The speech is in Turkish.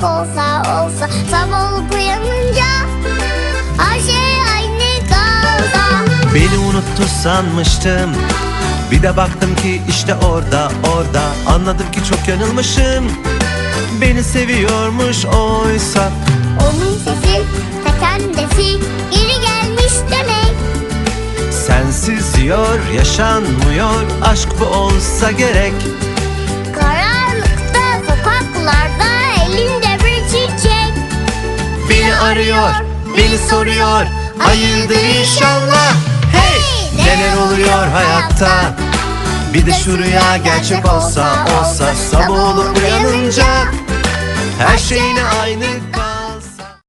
gerçek olsa olsa Sabah olup uyanınca Her şey aynı kalsa Beni unuttu sanmıştım. Bir de baktım ki işte orada orada. Anladım ki çok yanılmışım. Beni seviyormuş oysa. Onun sesi ta kendisi Geri gelmiş demek. Sensiz diyor yaşanmıyor. Aşk bu olsa gerek arıyor, beni soruyor. Hayırdır inşallah. Hey! Neler oluyor hayatta? Bir de şu rüya gerçek olsa olsa Sabah olup uyanınca. Her şeyine aynı